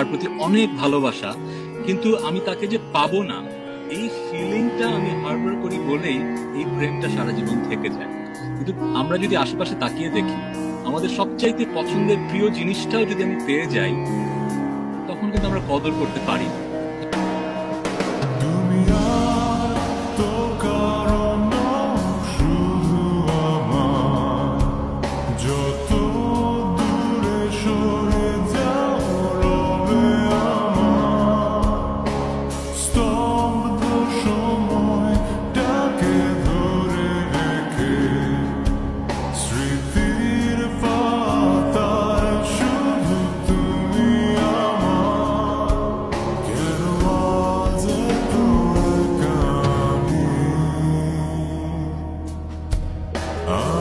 তার প্রতি অনেক ভালোবাসা, কিন্তু আমি তাকে যে পাবো না, এই ফিলিংটা আমি হারবার করি বলেই এই প্রেমটা সারা জীবন থেকে যায়। কিন্তু আমরা যদি আশেপাশে তাকিয়ে দেখি, আমাদের সবচাইতে পছন্দের প্রিয় জিনিসটাও যদি আমি পেয়ে যাই, তখন কিন্তু আমরা কদর করতে পারি না। Oh.